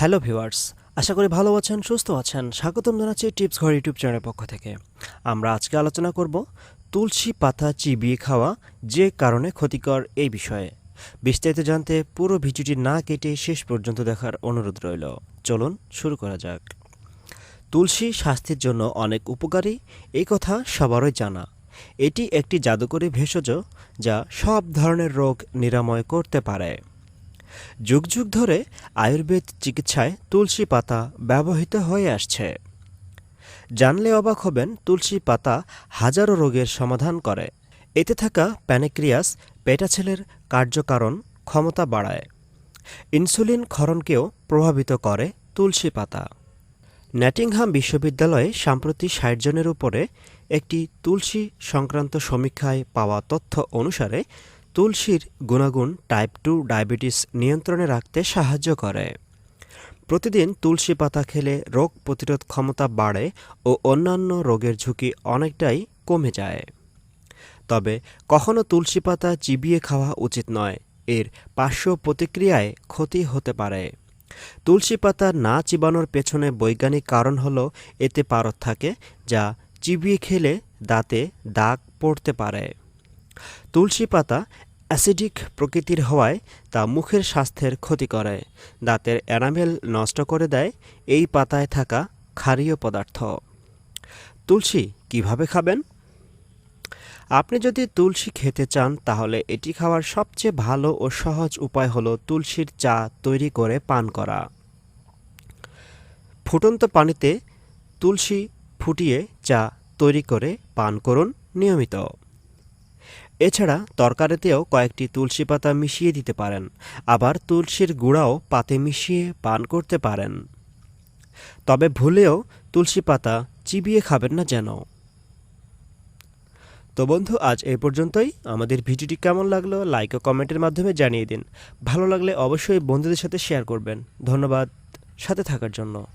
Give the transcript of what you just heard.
Hello viewers, আশা করি ভালো আছেন, সুস্থ আছেন। স্বাগতম জানাচ্ছি টিপস ঘর ইউটিউব চ্যানেলের পক্ষ থেকে। আমরা আজকে আলোচনা করব তুলসী পাতা চিবিয়ে খাওয়া যে কারণে ক্ষতিকর এই বিষয়ে। বিস্তারিত জানতে পুরো ভিডিওটি না কেটে শেষ পর্যন্ত দেখার অনুরোধ রইল। চলুন শুরু করা যাক। তুলসী স্বাস্থ্যের জন্য অনেক উপকারী এই কথা সবারই জানা। এটি একটি জাদুকরী ভেষজ যা সব ধরনের রোগ নিরাময় করতে পারে। যুগ যুগ ধরে আয়ুর্বেদ চিকিৎসায় তুলসী পাতা ব্যবহৃত হয়ে আসছে। জানলে অবাক হবেন, তুলসী পাতা হাজারো রোগের সমাধান করে। এতে থাকা প্যানেক্রিয়াস পেটাছেলের কার্যকারণ ক্ষমতা বাড়ায়। ইনসুলিন ক্ষরণকেও প্রভাবিত করে তুলসী পাতা। ন্যাটিংহাম বিশ্ববিদ্যালয়ে সাম্প্রতি ষাট জনের উপরে একটি তুলসী সংক্রান্ত সমীক্ষায় পাওয়া তথ্য অনুসারে তুলসীর গুণাগুণ টাইপ টু ডায়াবেটিস নিয়ন্ত্রণে রাখতে সাহায্য করে। প্রতিদিন তুলসী পাতা খেলে রোগ প্রতিরোধ ক্ষমতা বাড়ে ও অন্যান্য রোগের ঝুঁকি অনেকটাই কমে যায়। তবে কখনো তুলসী পাতা চিবিয়ে খাওয়া উচিত নয়, এর পার্শ্ব প্রতিক্রিয়ায় ক্ষতি হতে পারে। তুলসী পাতা না চিবানোর পেছনে বৈজ্ঞানিক কারণ হলো এতে পারদ থাকে যা চিবিয়ে খেলে দাঁতে দাগ পড়তে পারে। তুলসী পাতা অ্যাসিডিক প্রকৃতির হওয়ায় তা মুখের স্বাস্থ্যের ক্ষতি করে। দাঁতের এনামেল নষ্ট করে দেয়। এই পাতায় থাকা ক্ষারীয় পদার্থ। তুলসী কীভাবে খাবেন? আপনি যদি তুলসী খেতে চান, তাহলে এটি খাওয়ার সবচেয়ে ভালো ও সহজ উপায় হলো তুলসীর চা তৈরি করে পান করা। ফুটন্ত পানিতে তুলসী ফুটিয়ে চা তৈরি করে পান করুন নিয়মিত। এছাড়া তরকারিতেও কয়েকটি তুলসী পাতা মিশিয়ে দিতে পারেন। আবার তুলসীর গুঁড়াও পাতে মিশিয়ে পান করতে পারেন। তবে ভুলেও তুলসী পাতা চিবিয়ে খাবেন না যেন। তো বন্ধু, আজ এই পর্যন্তই। আমাদের ভিডিওটি কেমন লাগল লাইক ও কমেন্টের মাধ্যমে জানিয়ে দিন। ভালো লাগলে অবশ্যই বন্ধুদের সাথে শেয়ার করবেন। ধন্যবাদ। সাথে থাকার জন্য।